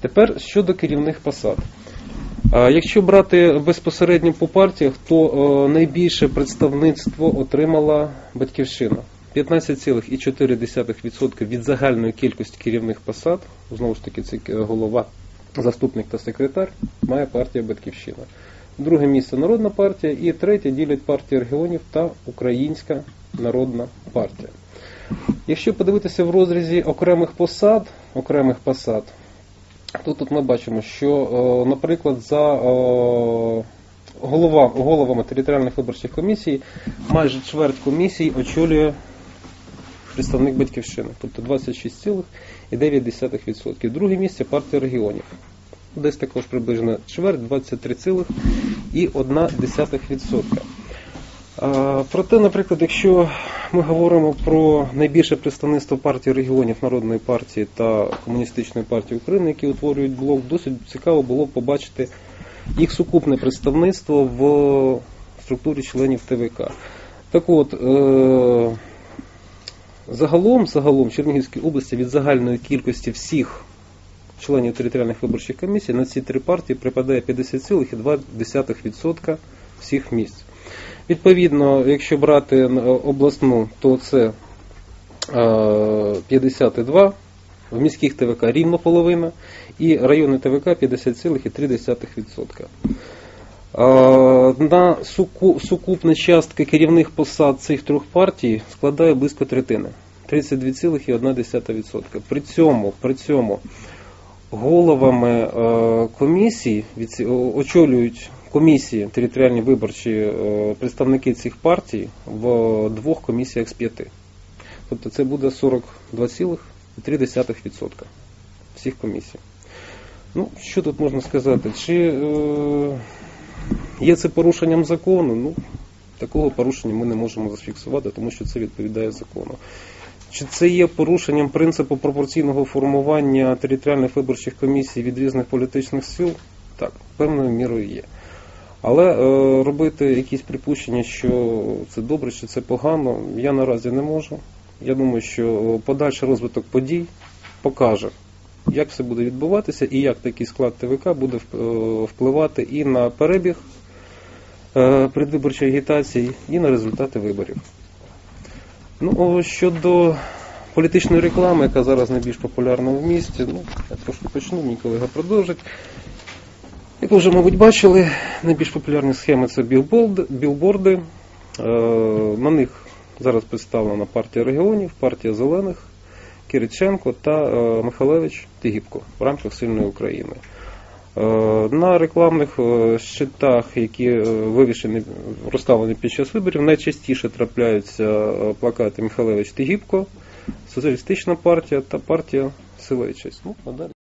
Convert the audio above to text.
Тепер щодо керівних посад. Якщо брати безпосередньо по партіях, то е, найбільше представництво отримала батьківщина. 15,4% від загальної кількості керівних посад, знову ж таки, це е, голова, заступник та секретар, має партія Батьківщина. Друге місце Народна партія і третє ділять партія регіонів та Українська Народна партія. Якщо подивитися в розрізі окремих посад, окремих посад, то тут ми бачимо, що, е, наприклад, за е, голова, головами територіальних виборчих комісій майже чверть комісій очолює представник батьківщини, тобто 26,9%. Друге місце партія регіонів. Десь також приблизно чверть 23,1%. Проте, наприклад, якщо ми говоримо про найбільше представництво партії регіонів Народної партії та Комуністичної партії України, які утворюють блок, досить цікаво було побачити їх сукупне представництво в структурі членів ТВК. Так от, е, загалом, загалом Чернігівській області від загальної кількості всіх членів територіальних виборчих комісій на ці три партії припадає 50,2% всіх місць. Відповідно, якщо брати е, обласну, то це е, 52, в міських ТВК рівно половина, і районні ТВК 50,3%. Е, На суку- сукупна частка керівних посад цих трьох партій складає близько третини 32,1%. При цьому, при цьому головами е, комісій очолюють комісії територіальні виборчі е, представники цих партій в двох комісіях з п'яти. Тобто це буде 42,3% всіх комісій. Ну, що тут можна сказати? Чи е, є це порушенням закону? Ну, такого порушення ми не можемо зафіксувати, тому що це відповідає закону. Чи це є порушенням принципу пропорційного формування територіальних виборчих комісій від різних політичних сил? Так, певною мірою є. Але е, робити якісь припущення, що це добре, чи це погано, я наразі не можу. Я думаю, що подальший розвиток подій покаже, як все буде відбуватися і як такий склад ТВК буде е, впливати і на перебіг е, предвиборчої агітації, і на результати виборів. Ну, щодо політичної реклами, яка зараз найбільш популярна в місті, ну, я трошки почну, мій колега продовжить. Як ви вже, мабуть, бачили, найбільш популярні схеми це білборди. Е, На них зараз представлена партія регіонів, партія зелених, Кириченко та е, Михайлевич Тигіпко в рамках сильної України. Е, На рекламних щитах, які вивішені, розставлені під час виборів, найчастіше трапляються плакати Михайлевич Тигіпко, Соціалістична партія та партія Сила і честь. Ну, а далі.